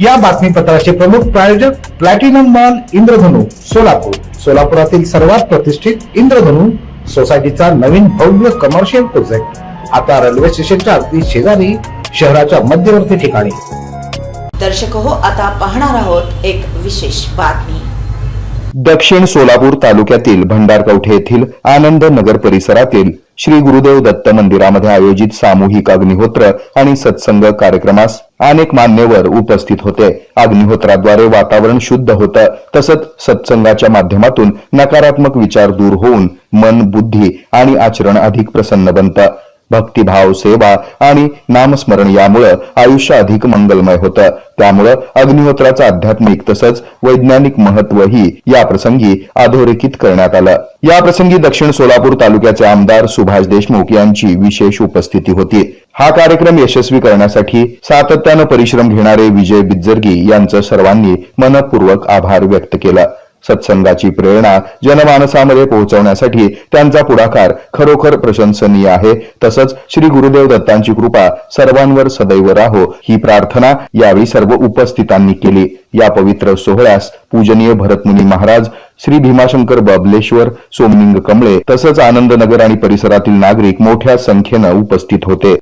या बातमीपत्राचे प्रमुख प्रायोजक प्लॅटिनम मॉल इंद्रधनु सोलापूर. सोलापुरातील सर्वात प्रतिष्ठित इंद्रधनु सोसायटीचा नवीन भव्य कमर्शियल प्रोजेक्ट आता रेल्वे स्टेशनच्या अगदी शेजारी शहराच्या मध्यवर्ती ठिकाणी. दर्शक हो आता पाहणार आहोत एक विशेष बातमी. दक्षिण सोलापूर तालुक्यातील भंडारकवठे येथील आनंद नगर परिसरातील श्री गुरुदेव दत्त मंदिरामध्ये आयोजित सामूहिक अग्निहोत्र आणि सत्संग कार्यक्रमास अनेक मान्यवर उपस्थित होते. अग्निहोत्राद्वारे वातावरण शुद्ध होतं. तसंच सत्संगाच्या माध्यमातून नकारात्मक विचार दूर होऊन मन बुद्धी आणि आचरण अधिक प्रसन्न बनतं. भक्तिभाव सेवा आणि नामस्मरण यामुळं आयुष्य अधिक मंगलमय होतं. त्यामुळं अग्निहोत्राचं आध्यात्मिक तसंच वैज्ञानिक महत्वही या प्रसंगी अधोरेखित करण्यात आलं. या प्रसंगी दक्षिण सोलापूर तालुक्याचे आमदार सुभाष देशमुख यांची विशेष उपस्थिती होती. हा कार्यक्रम यशस्वी करण्यासाठी सातत्यानं परिश्रम घेणारे विजय बिज्जर्गी यांचं सर्वांनी मनपूर्वक आभार व्यक्त केला. सत्संगाची प्रेरणा जनमानसामध्ये पोहोचवण्यासाठी त्यांचा पुढाकार खरोखर प्रशंसनीय आहे. तसंच श्री गुरुदेव दत्तांची कृपा सर्वांवर सदैव राहो ही प्रार्थना यावेळी सर्व उपस्थितांनी केली. या पवित्र सोहळ्यास पूजनीय भरतमुनी महाराज श्री भीमाशंकर बबलेश्वर सोमलिंग कमळे तसंच आनंदनगर आणि परिसरातील नागरिक मोठ्या संख्येनं उपस्थित होते.